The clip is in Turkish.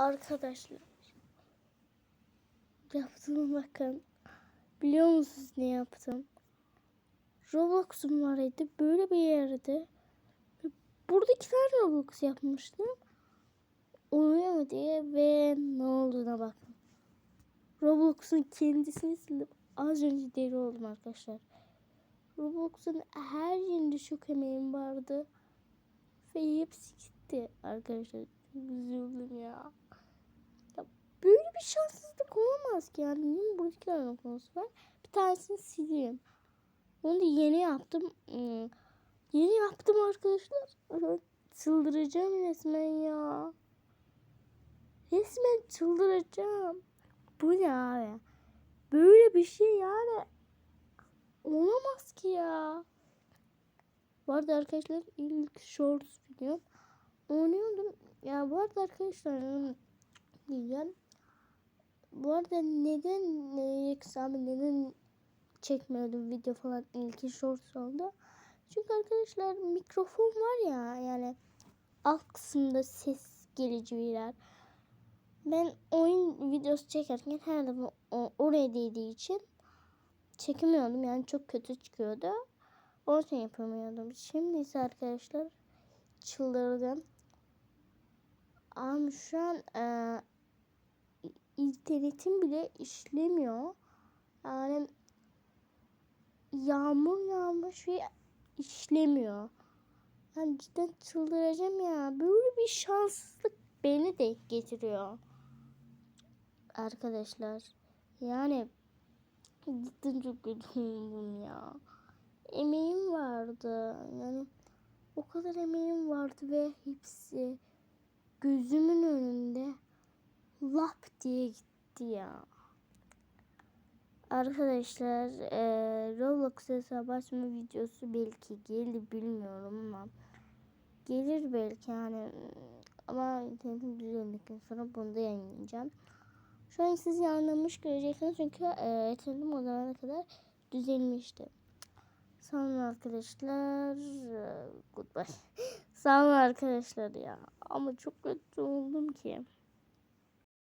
Arkadaşlar. Yaptığıma bakın. Biliyor musunuz ne yaptım? Roblox'um vardı. Böyle bir yerde. Burada iki tane Roblox yapmıştım. Oynayamadı ve ne olduğuna bakın. Roblox'un kendisini sildim. Az önce deli oldum arkadaşlar. Roblox'un her yerinde çok emeğim vardı. Ve hepsi gitti arkadaşlar. Üzüldüm ya. Bir şanssızlık olamaz ki yani. Benim buradakiler konusu var. Bir tanesini sileyim. Onu da yeni yaptım. Hmm. Yeni yaptım arkadaşlar. Çıldıracağım resmen ya. Resmen çıldıracağım. Bu ne abi? Böyle bir şey yani olamaz ki ya. Arada arkadaşlar ilk shorts videom oynuyordum. Ya bu arada arkadaşlar diyeceğim. Bu arada neden ne abi neden çekmiyordum video falan ilk shorts oldu. Çünkü arkadaşlar mikrofon var ya yani alt kısımda ses gelici bir yer. Ben oyun videosu çekerken her zaman oraya değdiği için çekemiyordum. Yani çok kötü çıkıyordu. Onun için yapamıyordum. Şimdi ise arkadaşlar çıldırdım. Ama şu an e, internetim bile işlemiyor. Yani yağmur yağmış ve işlemiyor. Yani cidden çıldıracağım ya. Böyle bir şanssızlık beni de getiriyor. Arkadaşlar yani cidden çok kötü ya. Emeğim vardı. Yani o kadar emeğim vardı ve hepsi gözümün önünde lap diye gitti ya. Arkadaşlar eee Roblox hesabı açma videosu belki gelir bilmiyorum ama gelir belki yani ama internetim düzeldikten sonra bunu da yayınlayacağım. Şu an siz yayınlamış göreceksiniz çünkü eee internetim o zamana kadar düzelmişti. Sağ olun arkadaşlar. Goodbye. Sağ olun arkadaşlar ya. Ama çok kötü oldum ki.